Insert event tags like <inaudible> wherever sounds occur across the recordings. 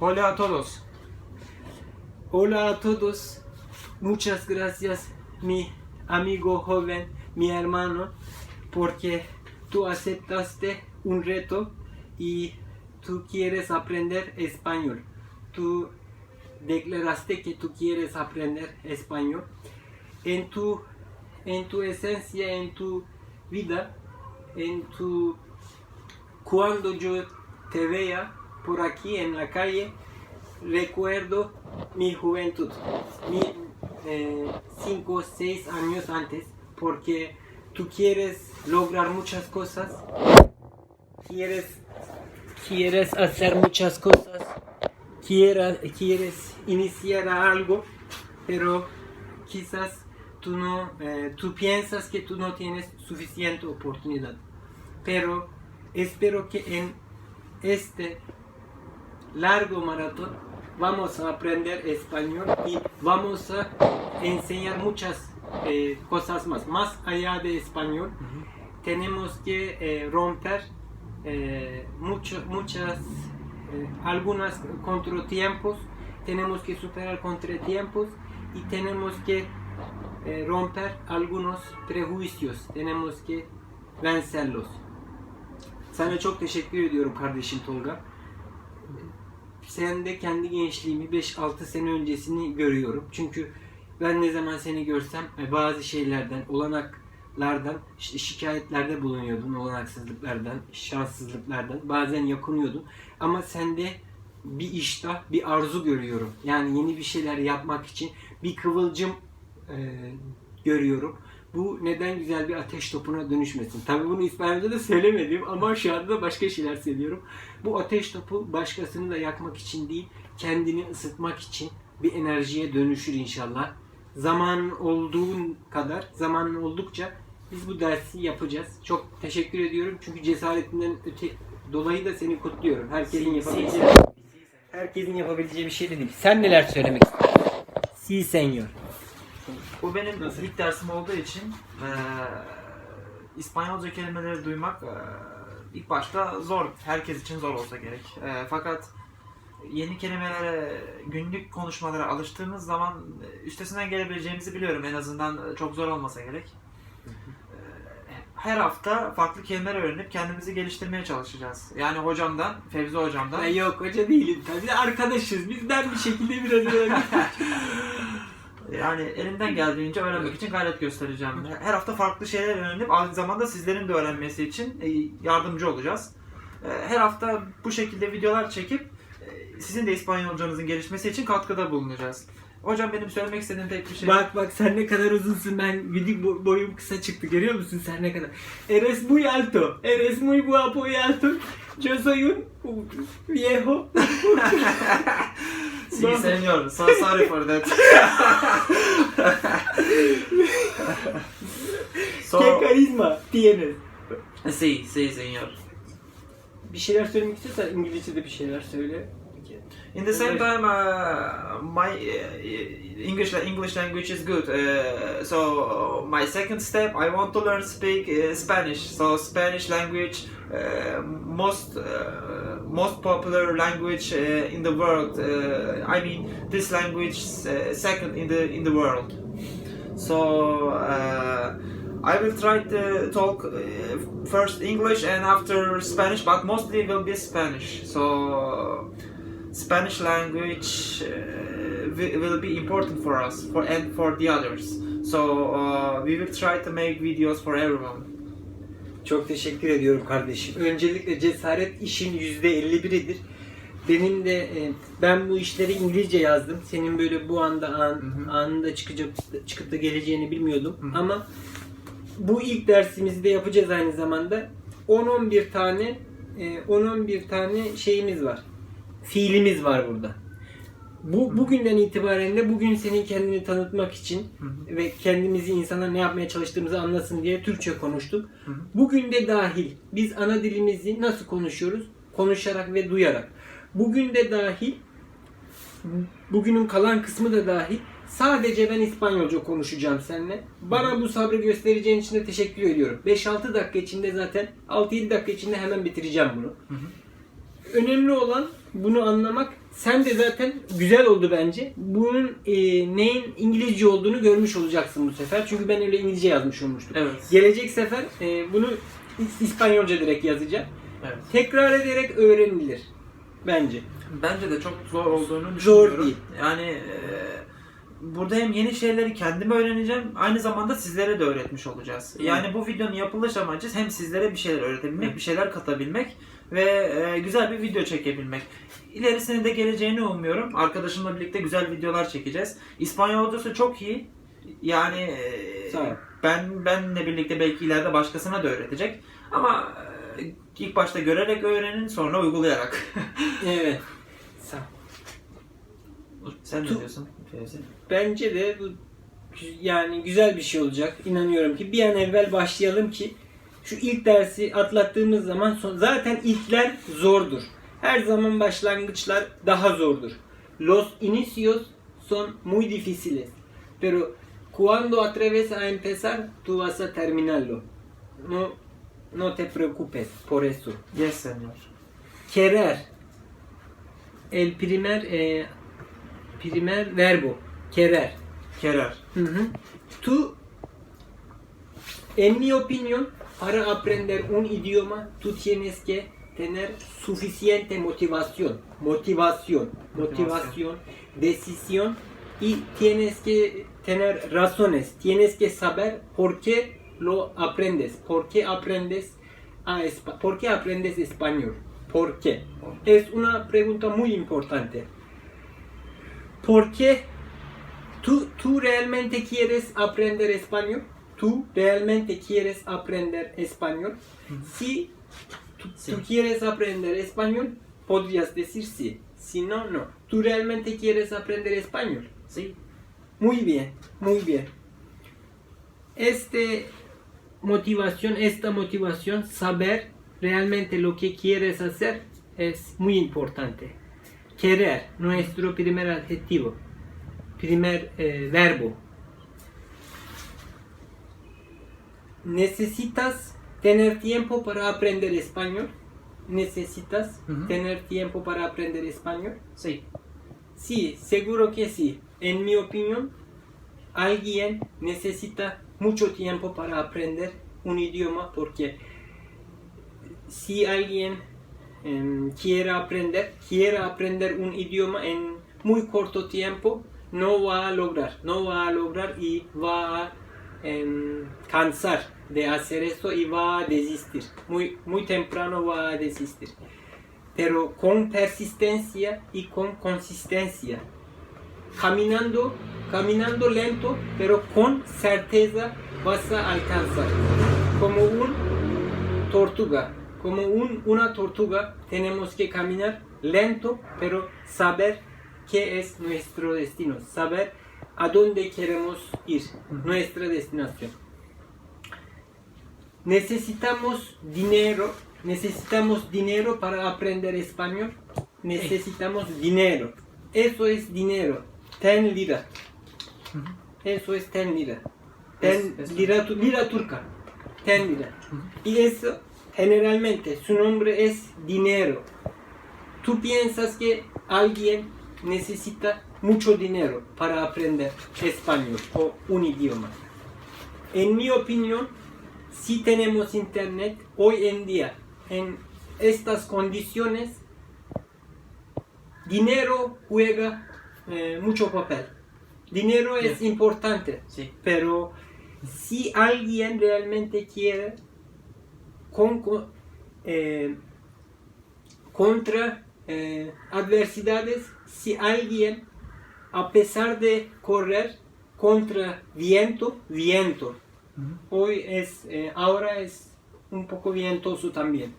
Hola a todos. Hola a todos. Muchas gracias, mi amigo joven, mi hermano, porque tú aceptaste un reto y tú quieres aprender español. Tú declaraste que tú quieres aprender español. En tu, en tu esencia, en tu vida, en tu... Cuando yo te vea por aquí en la calle, recuerdo mi juventud, mi 5 o 6 años antes, porque tú quieres lograr muchas cosas, quieres, quieres hacer muchas cosas, quieras, quieres iniciar algo, pero quizás tú no, eh, tú piensas que tú no tienes suficiente oportunidad. Pero espero que en este largo maratón vamos a aprender español y vamos a enseñar muchas eh, cosas más. Más allá de español, tenemos que eh, romper eh, mucho- muchas, eh, algunas contratiempos, tenemos que superar contratiempos y tenemos que romper algunos prejuicios, tenemos que vencerlos. Sana çok teşekkür ediyorum kardeşim Tolga. Sen de kendi gençliğimi 5-6 sene öncesini görüyorum. Çünkü ben ne zaman seni görsem e, bazı şeylerden, olanaklardan, işte şikayetlerde bulunuyordun, olanaksızlıklardan, şanssızlıklardan. Bazen yakınıyordun. Ama sende bir iştah, bir arzu görüyorum. Yani yeni bir şeyler yapmak için bir kıvılcım e, görüyorum. Bu neden güzel bir ateş topuna dönüşmesin? Tabii bunu İspanyolca da söylemedim ama şu anda başka şeyler söylüyorum. Bu ateş topu başkasını da yakmak için değil, kendini ısıtmak için bir enerjiye dönüşür inşallah. Zaman olduğun kadar, zamanın oldukça biz bu dersi yapacağız. Çok teşekkür ediyorum çünkü cesaretinden öte dolayı da seni kutluyorum. Herkesin yapabileceği herkesin yapabileceği bir şey de değil. Sen neler söylemek istiyorsun? Si senyor. Bu benim ilk dersim olduğu için eee İspanyolca kelimeleri duymak eee, ilk başta zor. Herkes için zor olsa gerek. Eee, fakat yeni kelimelere, günlük konuşmalara alıştığımız zaman e, üstesinden gelebileceğimizi biliyorum. En azından e, çok zor olmasa gerek. Eee, Her hafta farklı kelimeler öğrenip kendimizi geliştirmeye çalışacağız. Yani hocamdan, Fevzi hocamdan. Ben yok hoca değilim tabii. Arkadaşız. Bizden bir şekilde biraz öğrendik. <laughs> Yani elimden geldiğince öğrenmek için gayret göstereceğim. Her hafta farklı şeyler öğrenip aynı zamanda sizlerin de öğrenmesi için e, yardımcı olacağız. E, Her hafta bu şekilde videolar çekip e, sizin de İspanyolcanızın gelişmesi için katkıda bulunacağız. Hocam benim söylemek istediğim tek bir şey. Bak bak sen ne kadar uzunsun ben bo- boyum kısa çıktı görüyor musun sen ne kadar. Eres muy alto, eres muy guapo y alto. Yo soy un viejo. <laughs> Sí, señor. So sorry for that. <laughs> so, ¿Qué carisma tienes? sí, sí, señor. Bir şeyler söylemek istiyorsan İngilizce de bir şeyler söyle. In the same time, uh, my uh, English English language is good. Uh, so my second step, I want to learn speak uh, Spanish. So Spanish language, uh, most uh, most popular language uh, in the world. Uh, I mean, this language uh, second in the in the world. So uh, I will try to talk uh, first English and after Spanish, but mostly will be Spanish. So Spanish language uh, wi- will be important for us for and for the others. So uh, we will try to make videos for everyone. Çok teşekkür ediyorum kardeşim. Öncelikle cesaret işin yüzde 51'idir. Benim de e, ben bu işleri İngilizce yazdım. Senin böyle bu anda an, hı. anında çıkacak çıkıp da geleceğini bilmiyordum. Hı hı. Ama bu ilk dersimizi de yapacağız aynı zamanda. 10-11 tane e, 10-11 tane şeyimiz var. Fiilimiz var burada. Bu bugünden itibaren de bugün senin kendini tanıtmak için Hı ve kendimizi insana ne yapmaya çalıştığımızı anlasın diye Türkçe konuştuk. Hı hı. Bugün de dahil biz ana dilimizi nasıl konuşuyoruz? Konuşarak ve duyarak. Bugün de dahil bugünün kalan kısmı da dahil sadece ben İspanyolca konuşacağım seninle. Bana bu sabrı göstereceğin için de teşekkür ediyorum. 5-6 dakika içinde zaten 6-7 dakika içinde hemen bitireceğim bunu. hı. Önemli olan bunu anlamak sen de zaten güzel oldu bence. Bunun e, neyin İngilizce olduğunu görmüş olacaksın bu sefer. Çünkü ben öyle İngilizce yazmış olmuştum. Evet. Gelecek sefer e, bunu İs- İspanyolca direkt yazacağım. Evet. Tekrar ederek öğrenilir. Bence. Bence de çok zor olduğunu Zor düşünüyorum. değil. Yani e, burada hem yeni şeyleri kendim öğreneceğim, aynı zamanda sizlere de öğretmiş olacağız. Yani bu videonun yapılış amacı hem sizlere bir şeyler öğretebilmek, bir şeyler katabilmek ve e, güzel bir video çekebilmek. İlerisinde de geleceğini umuyorum. Arkadaşımla birlikte güzel videolar çekeceğiz. İspanyolcası çok iyi. Yani e, ben benle birlikte belki ileride başkasına da öğretecek. Ama e, ilk başta görerek öğrenin, sonra uygulayarak. <laughs> Evet. Sen ne Tu- diyorsun Fevzi? Bence de bu yani güzel bir şey olacak. İnanıyorum ki bir an evvel başlayalım ki şu ilk dersi atlattığımız zaman son, zaten ilkler zordur. Her zaman başlangıçlar daha zordur. Los inicios son muy difíciles. Pero cuando atreves a empezar, tú vas a terminarlo. No, no te preocupes por eso. Yes senyor. Querer. El primer eh, primer verbo. Querer. Hı hı. Tú, en mi opinión, para aprender un idioma, tú tienes que tener suficiente motivación, motivación, motivación, decisión y tienes que tener razones, tienes que saber por qué lo aprendes, por qué aprendes a espa- por qué aprendes español, por qué. Es una pregunta muy importante. ¿Por qué ¿Tú, ¿Tú realmente quieres aprender español? ¿Tú realmente quieres aprender español? Si tú, Sí. tú quieres aprender español, podrías decir sí. Si no, no. ¿Tú realmente quieres aprender español? Sí. Muy bien, muy bien. Este motivación, esta motivación, saber realmente lo que quieres hacer es muy importante. Querer, nuestro primer adjetivo, primer eh, verbo. Necesitas tener tiempo para aprender español. Necesitas tener tiempo para aprender español. Sí. Sí, seguro que sí. En mi opinión, alguien necesita mucho tiempo para aprender un idioma porque si alguien em, quiere aprender, quiere aprender un idioma en muy corto tiempo, no va a lograr, no va a lograr y va a em, cansar de hacer eso y va a desistir. Muy, muy temprano va a desistir pero con persistencia y con consistencia. Caminando, caminando lento, pero con certeza vas a alcanzar. Como un tortuga, como un- una tortuga tenemos que caminar lento, pero saber qué es nuestro destino, saber a dónde queremos ir, nuestra destinación. Necesitamos dinero, necesitamos dinero para aprender español. Necesitamos dinero. Eso es dinero. Ten lira. Eso es ten lira. Ten lira, lira turca. Ten lira. Y eso, generalmente, su nombre es dinero. Tú piensas que alguien necesita mucho dinero para aprender español o un idioma. En mi opinión, si tenemos internet hoy en día, en estas condiciones, dinero juega eh, mucho papel. Dinero es importante, Sí. pero si alguien realmente quiere con, con- eh, contra eh, adversidades, si alguien a pesar de correr contra viento, viento, hoy es, eh, ahora es un poco vientoso también.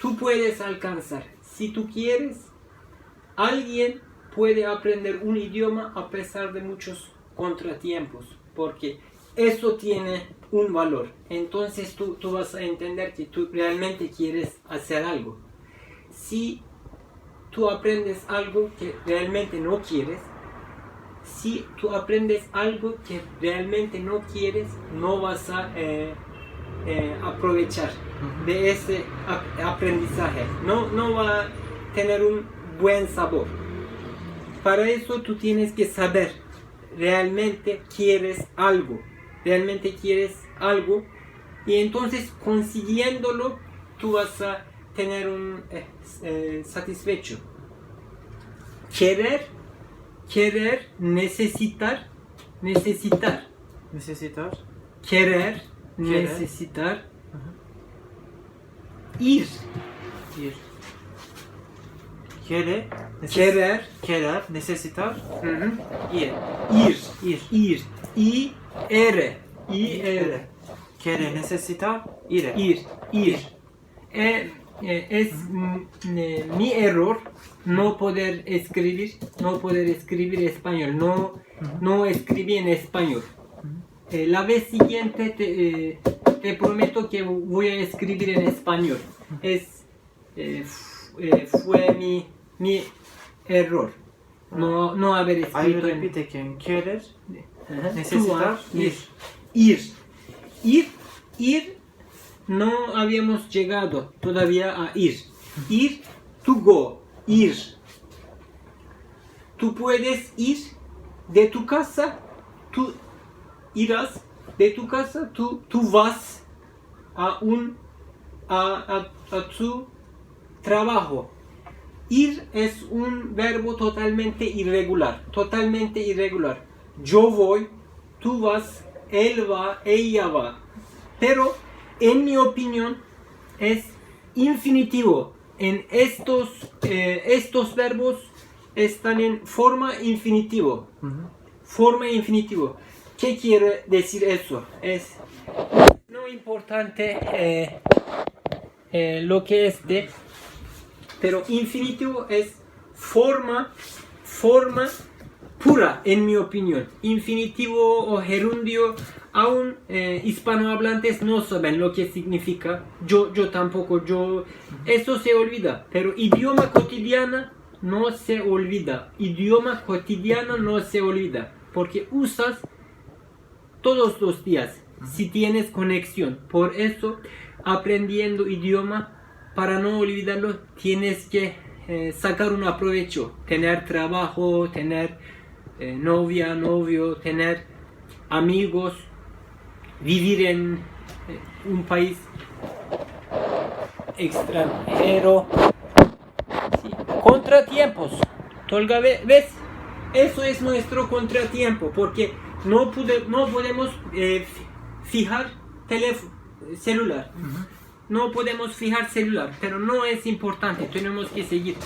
Tú puedes alcanzar, si tú quieres, alguien puede aprender un idioma a pesar de muchos contratiempos, porque eso tiene un valor. Entonces tú, tú vas a entender que tú realmente quieres hacer algo. Si tú aprendes algo que realmente no quieres, si tú aprendes algo que realmente no quieres, no vas a eh, eh, aprovechar de ese ap- aprendizaje. No, no va a tener un buen sabor. para eso tú tienes que saber realmente quieres algo, realmente quieres algo y entonces consiguiéndolo tú vas a tener un eh, eh, satisfecho. Querer, querer, necesitar, necesitar, Necesitar. querer, Querer. necesitar, ir, Ir. Querer. neces- querer, Querer. Necesitar. hı hı, Ir. ir, Ir. ir, i, ere, i, ere, Querer. Necesitar. Ir. ir, ir. E, e, es eh, mi error no poder escribir, no poder escribir español, no, no escribí en español. Eh, la vez siguiente te, eh, te prometo que voy a escribir en español. Es, eh, eh, fue mi, mi error. No, no haber escrito will en... repeat again. Querer. Necesitar. Ir. Ir. Ir. Ir. No habíamos llegado todavía a ir. Ir. To go. Ir. Tú puedes ir de tu casa. Tú irás de tu casa. Tú, tú vas a un a, a, a tu trabajo. Ir es un verbo totalmente irregular, totalmente irregular. Yo voy, tú vas, él va, ella va. Pero en mi opinión es infinitivo. En estos, eh, estos verbos están en forma infinitivo. Forma infinitivo. ¿Qué quiere decir eso? Es no importante eh, eh, lo que es de, pero infinitivo es forma, forma pura, en mi opinión. Infinitivo o gerundio, aún eh, hispanohablantes no saben lo que significa. Yo, yo tampoco, yo, eso se olvida, pero idioma cotidiana no se olvida. Idioma cotidiano no se olvida, porque usas todos los días si tienes conexión. Por eso, aprendiendo idioma, para no olvidarlo, tienes que eh, sacar un aprovecho. Tener trabajo, tener eh, novia, novio, tener amigos, vivir en eh, un país extranjero. Sí. Contratiempos. Tolga, ve- ¿ves? Eso es nuestro contratiempo, porque no, pude, no podemos eh, fi- fijar teléfono, celular. No podemos fijar celular, pero no es importante, tenemos que seguir.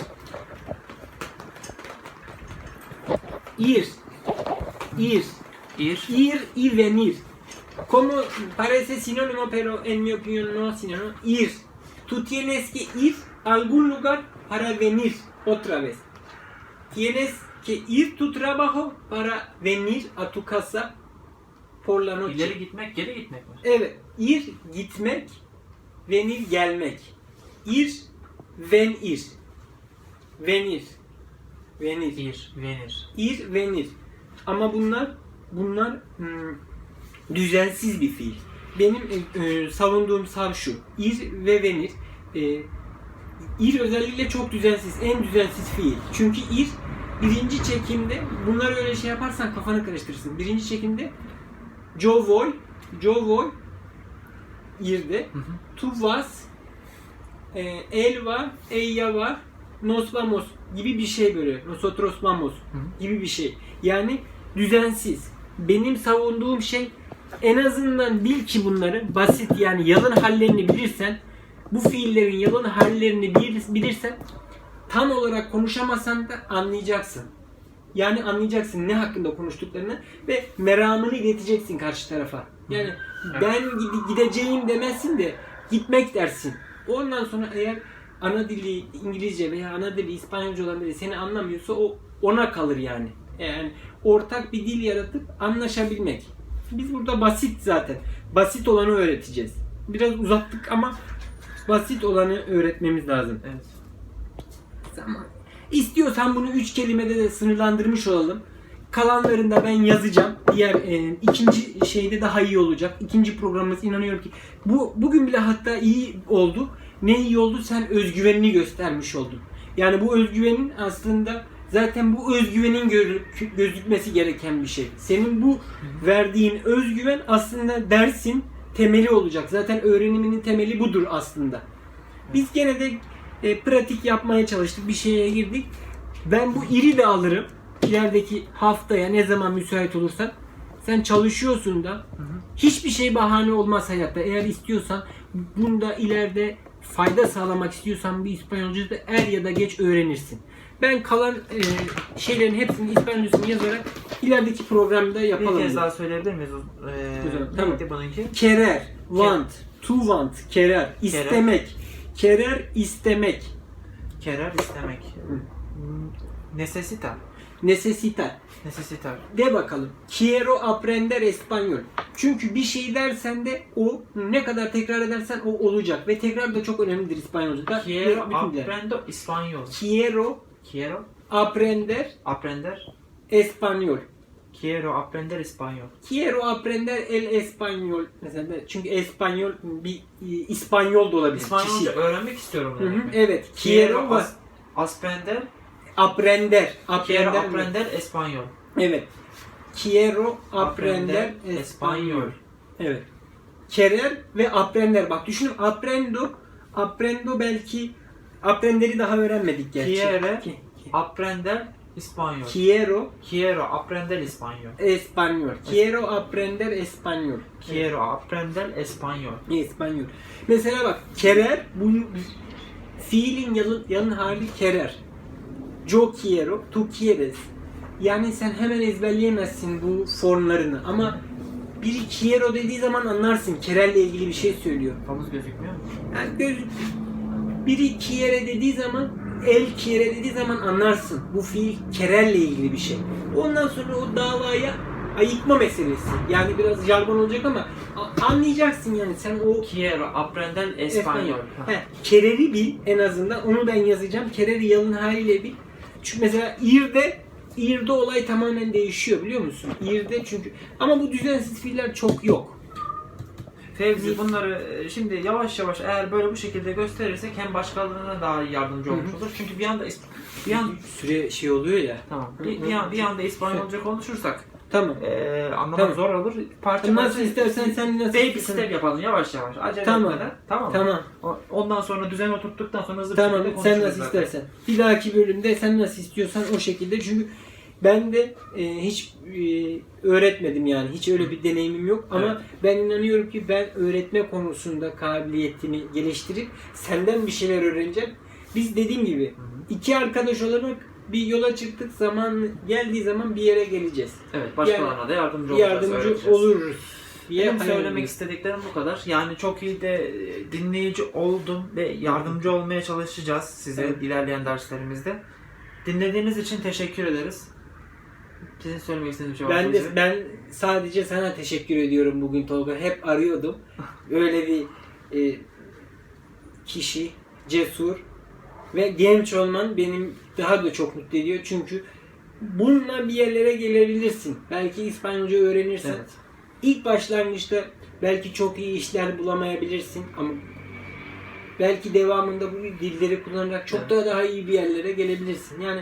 Ir, ir, Ir. ir y venir. Como parece sinónimo, pero en mi opinión no es sinónimo. Ir. Tú tienes que ir a algún lugar para venir otra vez. Tienes que ir tu trabajo para venir a tu casa por la noche. İleri gitmek, geri gitmek var. Evet. Ir gitmek, venir gelmek. Ir, venir. Venir. Venir. Ir, venir. Ir, venir. Ama bunlar bunlar hmm, düzensiz bir fiil. Benim e, savunduğum sav şu. Ir ve venir. E, ir özellikle çok düzensiz. En düzensiz fiil. Çünkü ir birinci çekimde bunları öyle şey yaparsan kafanı karıştırırsın. Birinci çekimde yo voy, yo voy irde. hı. Tu vas, e, él va, ella va, nos vamos gibi bir şey böyle. Nosotros vamos gibi bir şey. Yani düzensiz. Benim savunduğum şey en azından bil ki bunları basit yani yalın hallerini bilirsen bu fiillerin yalın hallerini bil- bilirsen tam olarak konuşamasan da anlayacaksın. Yani anlayacaksın ne hakkında konuştuklarını ve meramını ileteceksin karşı tarafa. Yani ben gide- gideceğim demezsin de gitmek dersin. Ondan sonra eğer ana dili İngilizce veya ana dili İspanyolca olan biri seni anlamıyorsa o ona kalır yani. Yani ortak bir dil yaratıp anlaşabilmek. Biz burada basit zaten. Basit olanı öğreteceğiz. Biraz uzattık ama basit olanı öğretmemiz lazım. Evet. Tamam. İstiyorsan bunu üç kelimede de sınırlandırmış olalım. Kalanlarını da ben yazacağım. Diğer e, ikinci şeyde daha iyi olacak. İkinci programımız inanıyorum ki bu bugün bile hatta iyi oldu. Ne iyi oldu? Sen özgüvenini göstermiş oldun. Yani bu özgüvenin aslında Zaten bu özgüvenin gözükmesi gereken bir şey. Senin bu verdiğin özgüven aslında dersin temeli olacak. Zaten öğreniminin temeli budur aslında. Biz gene de e, pratik yapmaya çalıştık. Bir şeye girdik. Ben bu iri de alırım. İlerideki haftaya ne zaman müsait olursan. Sen çalışıyorsun da hiçbir şey bahane olmaz hayatta. Eğer istiyorsan bunda ileride fayda sağlamak istiyorsan bir İspanyolca da er ya da geç öğrenirsin. Ben kalan e, şeylerin hepsini İspanyolcasını yazarak ilerideki programda Bir yapalım. kez dedim. daha söyleyebilir miyiz? Ee, Güzel, tamam. bununki? Querer, want, to want, querer, istemek. Querer, istemek. Kerer istemek. Hmm, Necesita. Necesitar. Necesitar. De bakalım. Quiero aprender español. Çünkü bir şey dersen de o ne kadar tekrar edersen o olacak. Ve tekrar da çok önemlidir İspanyolca'da. Quiero aprendo español. Quiero Quiero aprender aprender. español. Quiero aprender español. Quiero aprender el español. Mesela çünkü español bir e, İspanyol da olabilir. İspanyolca kişi. öğrenmek istiyorum. Hı hı, mi? Evet. Quiero Quiero as, aprender. Aprender. Quiero Aprender. aprender español. Evet. Quiero aprender Aprender español. español. Evet. Querer ve aprender. Bak düşünün aprendo. Aprendo belki aprender'i daha öğrenmedik gerçi. Quiere aprender español. Quiero Quiero aprender español. español. Quiero aprender español. Quiero aprender español. İspanyol. Mesela bak querer bunun fiilin yalın, yalın hali querer. Yo quiero, tú quieres. Yani sen hemen ezberleyemezsin bu formlarını ama biri quiero dediği zaman anlarsın. Querer'le ilgili bir şey söylüyor. Kafamız gözükmüyor mu? Yani göz, biri quiere dediği zaman el quiere dediği zaman anlarsın. Bu fiil kererle ilgili bir şey. Ondan sonra o davaya ayıkma meselesi. Yani biraz jargon olacak ama anlayacaksın yani sen o Quiero aprender español. He, kereri bil en azından. Onu ben yazacağım. Kereri yalın haliyle bil. Çünkü mesela İr'de İr'de olay tamamen değişiyor biliyor musun? İr'de çünkü ama bu düzensiz fiiller çok yok. Fevzi bunları e, şimdi yavaş yavaş eğer böyle bu şekilde gösterirsek hem başkalarına daha yardımcı olmuş olur. Çünkü bir anda bir an Süre şey oluyor ya. tamam. Bir, bir, an, bir anda İspanyolca konuşursak Tamam. e, anlamak Tamam. zor olur. Parça Nasıl parça istersen sen nasıl baby istersen. step yapalım yavaş yavaş. Acele Tamam. etmeden. Tamam. Tamam. Ondan sonra düzen oturttuktan sonra hızlı bir Tamam şekilde sen nasıl zaten. istersen. Bir dahaki bölümde sen nasıl istiyorsan o şekilde çünkü ben de e, hiç e, öğretmedim yani. Hiç öyle bir deneyimim yok ama Evet. ben inanıyorum ki ben öğretme konusunda kabiliyetimi geliştirip senden bir şeyler öğreneceğim. Biz dediğim gibi iki arkadaş olarak bir yola çıktık zaman geldiği zaman bir yere geleceğiz. Evet başkalarına da yardımcı olacağız. Yardımcı oluruz. diye Benim söylemek istediklerim bu kadar. Yani çok iyi de e, dinleyici oldum ve yardımcı olmaya çalışacağız size Evet. ilerleyen derslerimizde. Dinlediğiniz için teşekkür ederiz. Sizin söylemek istediğiniz şey var Ben de ben sadece sana teşekkür ediyorum bugün Tolga. Hep arıyordum. <laughs> Öyle bir e, kişi, cesur ve genç olman benim daha da çok mutlu ediyor. Çünkü bununla bir yerlere gelebilirsin. Belki İspanyolca öğrenirsen. Evet. İlk başlangıçta belki çok iyi işler bulamayabilirsin ama belki devamında bu dilleri kullanarak çok Evet. daha daha iyi bir yerlere gelebilirsin. Yani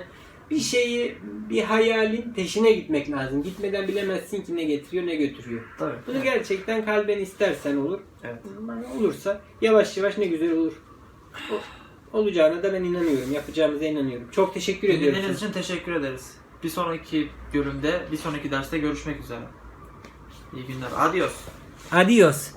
bir şeyi, bir hayalin peşine gitmek lazım. Gitmeden bilemezsin ki ne getiriyor ne götürüyor. Tabii. Bunu Evet. gerçekten kalben istersen olur. Evet. Olursa yavaş yavaş ne güzel olur. O- olacağına da ben inanıyorum. Yapacağımıza inanıyorum. Çok teşekkür ediyorum. Dinlediğiniz için teşekkür ederiz. Bir sonraki bölümde, bir sonraki derste görüşmek üzere. İyi günler. Adios. Adios.